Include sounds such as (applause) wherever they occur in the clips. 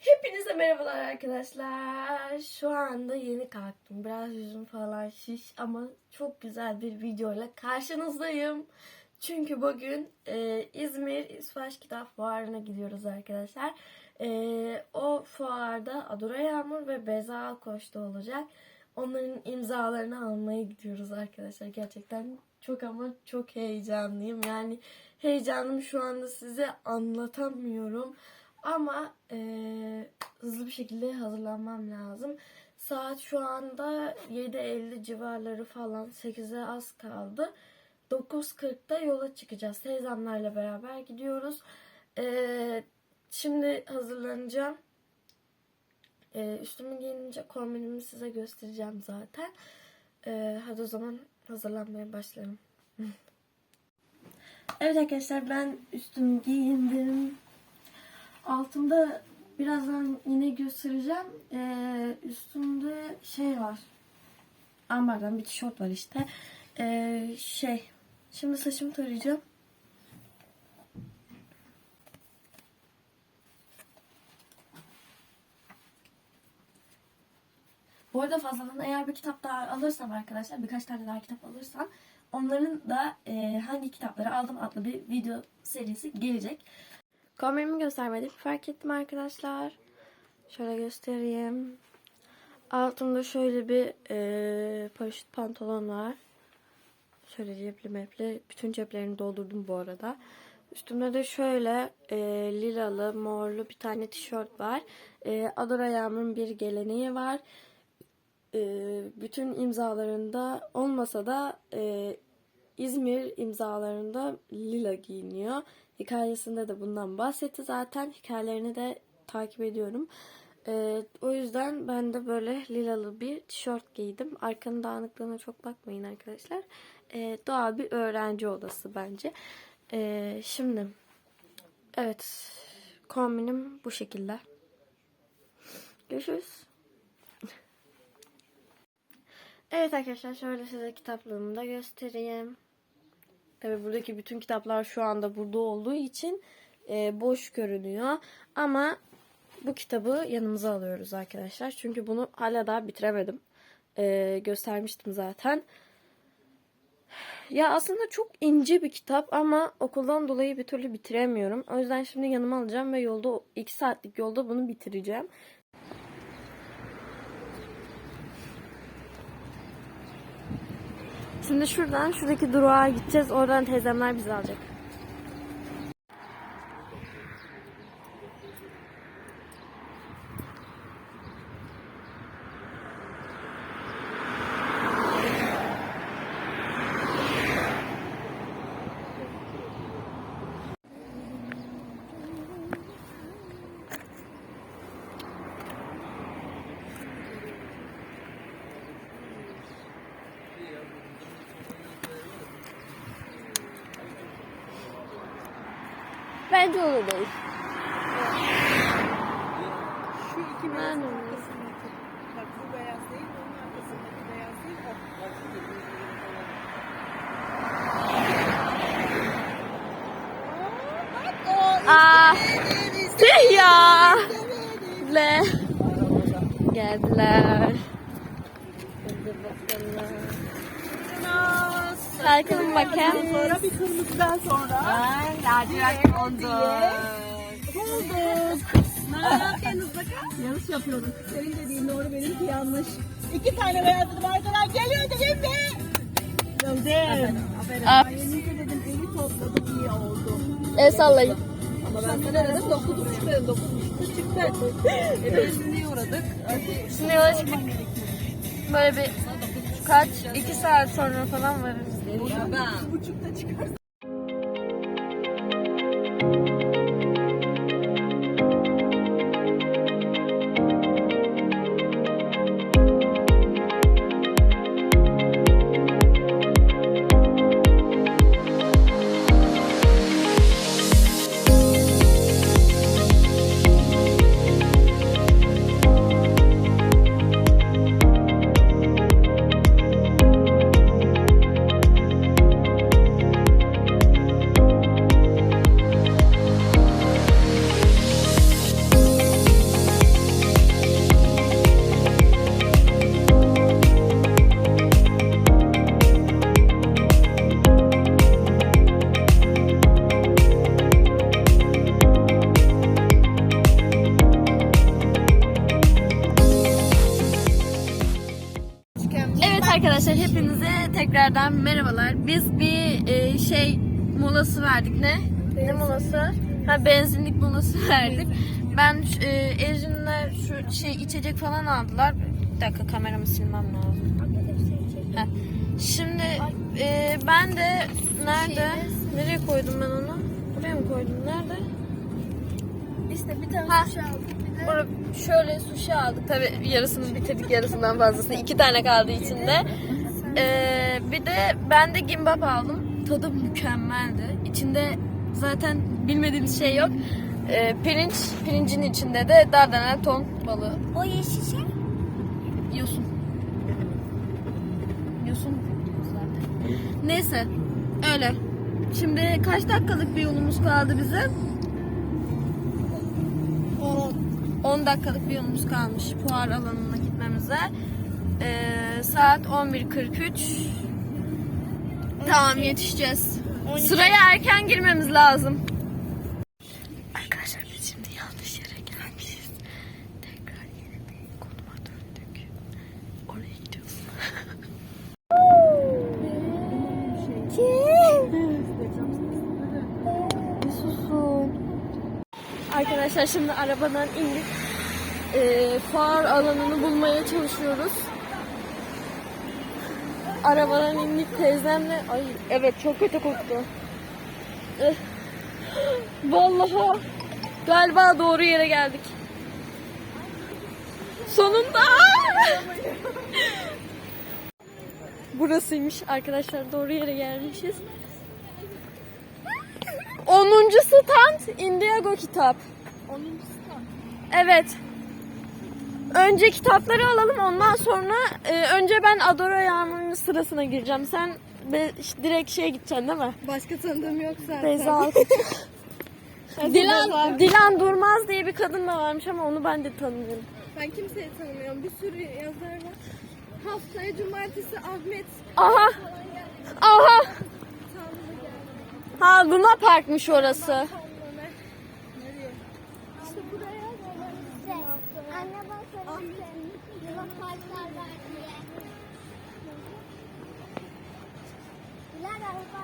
Hepinize merhabalar arkadaşlar. Şu anda yeni kalktım. Biraz yüzüm falan şiş ama çok güzel bir videoyla karşınızdayım. Çünkü bugün e, İzmir İsfaş Kitap Fuarı'na gidiyoruz arkadaşlar. E, o fuarda Adura Yağmur ve Beza Alkoç'ta olacak. Onların imzalarını almaya gidiyoruz arkadaşlar. Gerçekten çok ama çok heyecanlıyım. Yani heyecanımı şu anda size anlatamıyorum. Ama eee, hızlı bir şekilde hazırlanmam lazım. Saat şu anda 7.50 civarları falan 8'e az kaldı. 9.40'da yola çıkacağız. Teyzemlerle beraber gidiyoruz. Eee, şimdi hazırlanacağım. Eee üstümü giyinince kombinimi size göstereceğim zaten. Eee, hadi o zaman hazırlanmaya başlayalım. evet arkadaşlar ben üstümü giyindim. Altımda birazdan yine göstereceğim. Ee, üstümde şey var. Amber'den bir tişört var işte. Ee, şey. Şimdi saçımı tarayacağım. Bu arada fazladan eğer bir kitap daha alırsam arkadaşlar birkaç tane daha kitap alırsam onların da e, hangi kitapları aldım adlı bir video serisi gelecek. Kombinimi göstermedim. Fark ettim arkadaşlar. Şöyle göstereyim. Altımda şöyle bir e, paraşüt pantolon var. Şöyle cepli mepli. Bütün ceplerini doldurdum bu arada. Üstümde de şöyle e, lilalı, morlu bir tane tişört var. E, Adora Yağmur'un bir geleneği var. E, bütün imzalarında olmasa da e, İzmir imzalarında lila giyiniyor. Hikayesinde de bundan bahsetti zaten. Hikayelerini de takip ediyorum. Ee, o yüzden ben de böyle lilalı bir tişört giydim. Arkanın dağınıklığına çok bakmayın arkadaşlar. Ee, doğal bir öğrenci odası bence. Ee, şimdi evet kombinim bu şekilde. Görüşürüz. Evet arkadaşlar şöyle size kitaplığımı da göstereyim. Tabi buradaki bütün kitaplar şu anda burada olduğu için e, boş görünüyor. Ama bu kitabı yanımıza alıyoruz arkadaşlar. Çünkü bunu hala daha bitiremedim. E, göstermiştim zaten. Ya aslında çok ince bir kitap ama okuldan dolayı bir türlü bitiremiyorum. O yüzden şimdi yanıma alacağım ve yolda 2 saatlik yolda bunu bitireceğim. Şimdi şuradan şuradaki durağa gideceğiz. Oradan teyzemler bizi alacak. Bence öyle değil. Şu iki Ben arkasındaki. Bak bu beyaz değil, onun arkasındaki beyaz değil. O bak Aa, tüh ya. Le. Geldiler. Hadi bakalım. Kalkın bakayım. Sonra bir kırmızıdan sonra. Lacivert oldu. Bulduk. Ne yapıyorsunuz bakın? Yanlış yapıyorduk. Senin dediğin doğru benimki yanlış. İki tane beyazlı arkadan geliyor dedim de. Gördüm. Aa. Yeminle dedim evi topladım iyi oldu. El sallayın. Ama ben sana dedim dokuz buçuk dedim dokuz buçukta çıktı. E benzinliğe uğradık. Yola çıktık. Böyle bir kaç? iki saat sonra falan varırız düşünüyorum. Dokuz buçukta çıkarsın. Tekrardan merhabalar. Biz bir e, şey molası verdik ne? Ne molası? Ha benzinlik molası verdik. Ben e, Ejinler şu şey içecek falan aldılar. Bir dakika kameramı silmem lazım. Ha. Şimdi e, ben de nerede? Nereye koydum ben onu? Buraya mı koydum? Nerede? İşte bir tane Ha. sushi aldık. De Burada şöyle sushi aldık. Tabi yarısını bitirdik yarısından fazlasını. iki tane kaldı içinde. Ee, bir de ben de gimbap aldım. Tadı mükemmeldi. İçinde zaten bilmediğimiz şey yok. Ee, pirinç, pirincin içinde de dardanel ton balığı. o yeşil şey. Yosun. Yosun zaten. Neyse. Öyle. Şimdi kaç dakikalık bir yolumuz kaldı bize? 10 dakikalık bir yolumuz kalmış fuar alanına gitmemize. Ee, saat 11.43. Tamam yetişeceğiz. Sıraya erken girmemiz lazım. Arkadaşlar biz şimdi yanlış yere gelmişiz. Tekrar yeni bir konuma döndük. Oraya gidiyoruz. Arkadaşlar şimdi arabadan indik. Ee, fuar alanını bulmaya çalışıyoruz. Arabadan indik teyzemle. Ay evet çok kötü koktu. Eh. Vallahi galiba doğru yere geldik. Sonunda. Burasıymış arkadaşlar doğru yere gelmişiz. 10. stand Indiago kitap. 10. stand. Evet. Önce kitapları alalım ondan sonra e, önce ben Adora Yağmur'un sırasına gireceğim. Sen be, direkt şeye gideceksin değil mi? Başka tanıdığım yok zaten. Beyza Alkut. (laughs) Dilan, Dilan Durmaz diye bir kadın da varmış ama onu ben de tanımıyorum. Ben kimseyi tanımıyorum. Bir sürü yazar var. Haftaya cumartesi Ahmet Aha. Aha. Ha Luna Park'mış orası. Tanrı. Nereye? İşte buraya Anne bak Ahmet'in yılan parklar var diye. Bilal araba.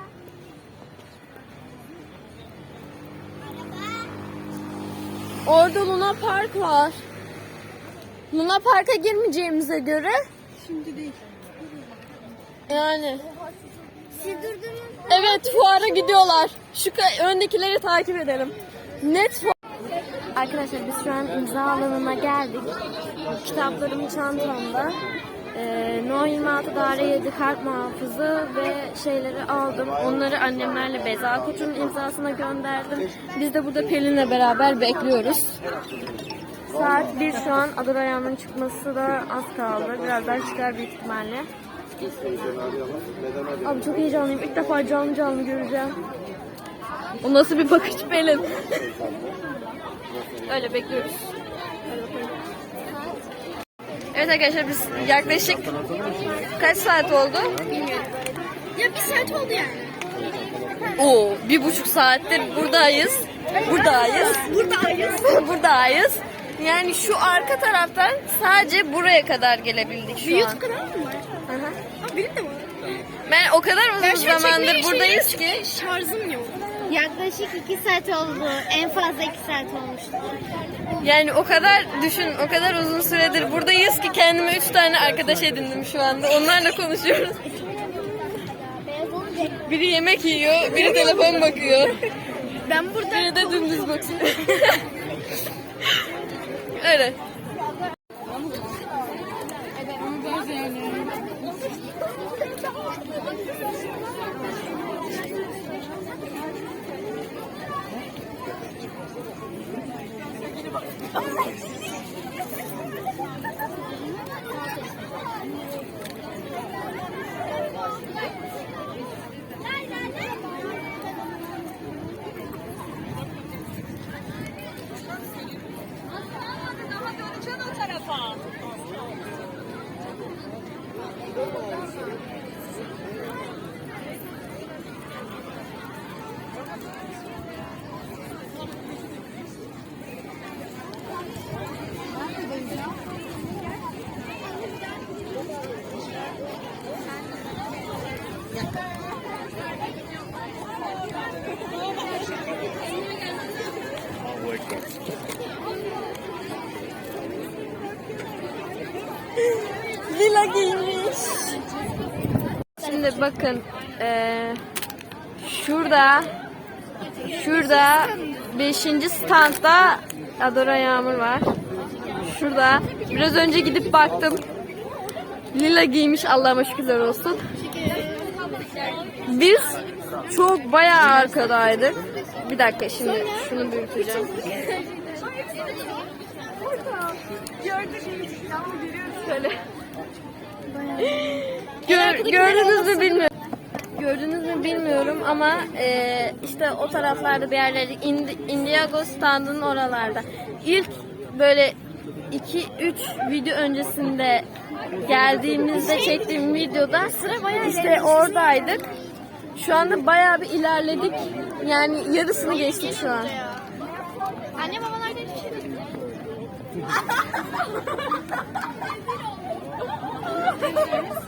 Araba. Orada Luna Park var. Luna Park'a girmeyeceğimize göre Şimdi değil. yani Siz durdunuz. Evet fuara gidiyorlar. Şu ka- öndekileri takip edelim. Net Arkadaşlar biz şu an imza alanına geldik. Kitaplarım çantamda. Ee, No 26 daire 7 kart muhafızı ve şeyleri aldım. Onları annemlerle Beyza Koç'un imzasına gönderdim. Biz de burada Pelin'le beraber bekliyoruz. Saat 1 şu an Adora Ayağı'nın çıkması da az kaldı. Birazdan çıkar büyük ihtimalle. Abi çok heyecanlıyım. İlk defa canlı canlı göreceğim. O nasıl bir bakış Pelin? Öyle bekliyoruz. Hadi bakalım. Evet arkadaşlar biz yaklaşık kaç saat oldu? Ya bir saat oldu yani. Oo, bir buçuk saattir buradayız. Buradayız. Buradayız. (laughs) Buradayız. Yani şu arka taraftan sadece buraya kadar gelebildik şu an. Kanal mı var? Hı hı. Aa, benim de var. Ben o kadar uzun Ben şu an zamandır çekmeye buradayız ki. Şarjım yok. Yaklaşık iki saat oldu. En fazla iki saat olmuştu. Yani o kadar düşün, o kadar uzun süredir buradayız ki kendime üç tane arkadaş edindim şu anda. Onlarla konuşuyoruz. Biri yemek yiyor, biri telefon bakıyor. Ben burada Biri de dümdüz bakıyor. (laughs) Öyle. Bakın eee, şurada şurada 5. standta Adora Yağmur var. Şurada biraz önce gidip baktım. Lila giymiş Allah'ıma şükürler olsun. Biz çok bayağı arkadaydık. Bir dakika şimdi şunu büyüteceğim. Şöyle. Gör, gördünüz mü bilmiyorum. Gördünüz mü bilmiyorum ama e, işte o taraflarda bir yerlerde Indi- Indiago standının oralarda. İlk böyle 2-3 video öncesinde geldiğimizde çektiğim videoda işte oradaydık. Şu anda bayağı bir ilerledik. Yani yarısını geçtik şu an. Anne babalar da hiçbir şey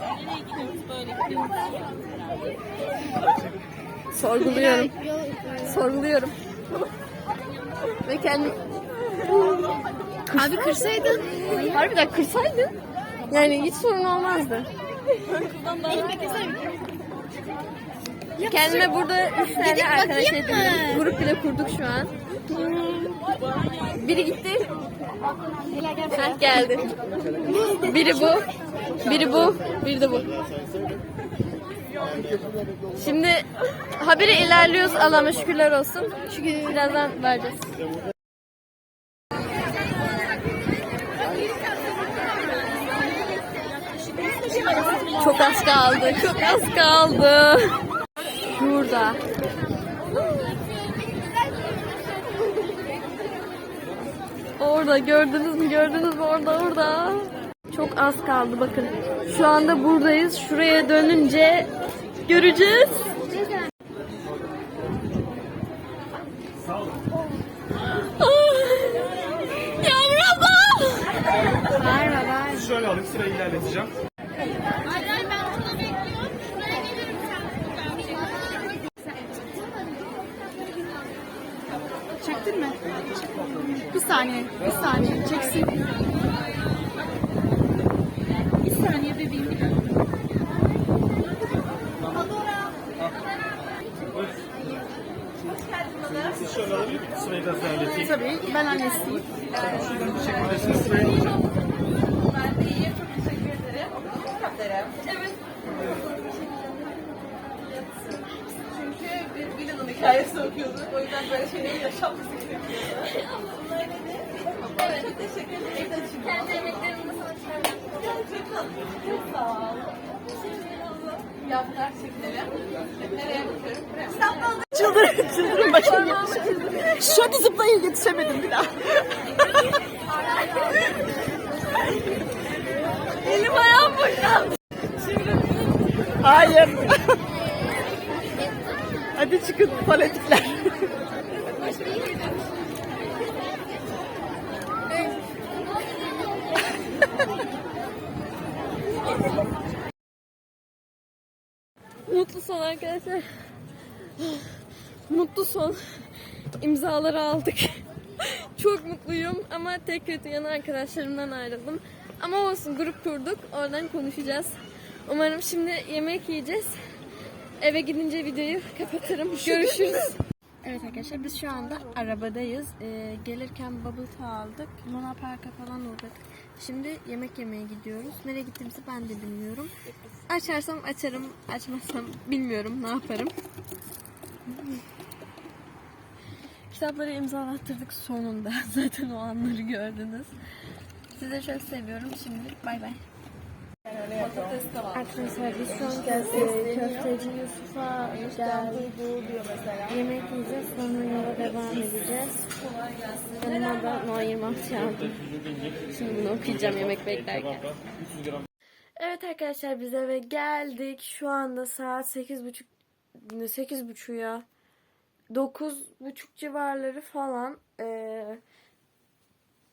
(laughs) (laughs) değil. Sorguluyorum. Sorguluyorum. Ve kendim... Abi kırsaydın. Harbiden kırsaydın. Yani hiç sorun olmazdı. Kendime burada üç tane arkadaş edindim. Grup bile kurduk şu an. Biri gitti. Heh, geldi. Biri bu. Biri bu. Biri de bu. Şimdi habire ilerliyoruz. Allah'ıma şükürler olsun. Çünkü birazdan vereceğiz. Çok az kaldı. Çok az kaldı. Şurada. Orada gördünüz mü? Gördünüz mü? Orada orada. Çok az kaldı bakın. Şu anda buradayız. Şuraya dönünce göreceğiz. Ah! Yavrum! Bağırma bağırma. Şöyle alayım sırayı ilerleteceğim. Saniye, bir saniye. Çeksin. Bir saniye bebeğim. Siz şöyle alayım sırayı da ilerleteyim. Tabii, ben annesiyim. Şuradan bir çekebilirsiniz sırayı alacağım. Hikayesi okuyordu. O yüzden böyle şeyleri yaşanması gerekiyor. Evet, çok teşekkür ederim. Kendi emeklerimle sana Gerçekten. Çok sağ ol. Yaprak çekilelim. Nereye bakıyorum? Buraya. Çıldırın, çıldırın başım yetişemedim. Şu an zıplayın yetişemedim bir daha. Elim ayağım boşaldı. Hayır. Hadi çıkın fanatikler. Mutlu son arkadaşlar. Mutlu son. İmzaları aldık. Çok mutluyum ama tek kötü yanı arkadaşlarımdan ayrıldım. Ama olsun grup kurduk. Oradan konuşacağız. Umarım şimdi yemek yiyeceğiz. Eve gidince videoyu kapatırım. (laughs) Görüşürüz. Evet arkadaşlar biz şu anda arabadayız. Ee, gelirken bubble tea aldık. Luna Park'a falan uğradık. Şimdi yemek yemeye gidiyoruz. Nereye gittiğimizi ben de bilmiyorum. Açarsam açarım, açmazsam bilmiyorum ne yaparım. Kitapları imzalattırdık sonunda. (laughs) Zaten o anları gördünüz. Sizi çok seviyorum. Şimdi bay bay. Arkadaşlar biz şu an. Köfteci Yusuf'a geldik. Yemek yiyeceğiz. Sonra yola devam edeceğiz. Yanıma da No 26 aldım. Şimdi bunu okuyacağım yemek beklerken. Evet arkadaşlar biz eve geldik. Şu anda saat 8.30 8.30 ya. 9.30 civarları falan. Ee,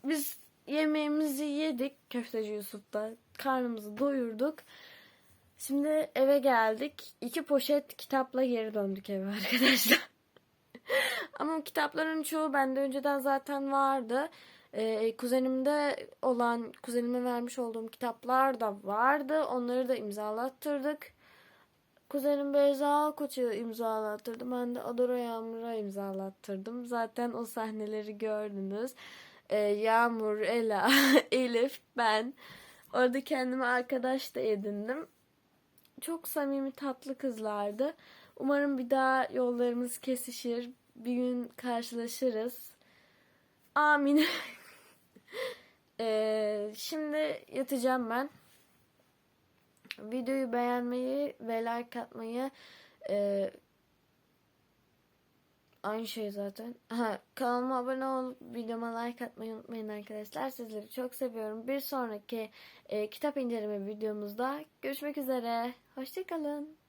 biz yemeğimizi yedik köfteci Yusuf'ta. Karnımızı doyurduk. Şimdi eve geldik. İki poşet kitapla geri döndük eve (laughs) arkadaşlar. Ama kitapların çoğu bende önceden zaten vardı. Ee, kuzenimde olan, kuzenime vermiş olduğum kitaplar da vardı. Onları da imzalattırdık. Kuzenim Beyza Koç'u imzalattırdı. Ben de Adora Yağmur'a imzalattırdım. Zaten o sahneleri gördünüz. Ee, Yağmur, Ela, (laughs) Elif, ben. Orada kendime arkadaş da edindim. Çok samimi tatlı kızlardı. Umarım bir daha yollarımız kesişir. Bir gün karşılaşırız. Amin. Ee, (laughs) şimdi yatacağım ben. Videoyu beğenmeyi ve like atmayı e, aynı şey zaten. Ha, kanalıma abone olup videoma like atmayı unutmayın arkadaşlar. Sizleri çok seviyorum. Bir sonraki e, kitap inceleme videomuzda görüşmek üzere. Hoşçakalın.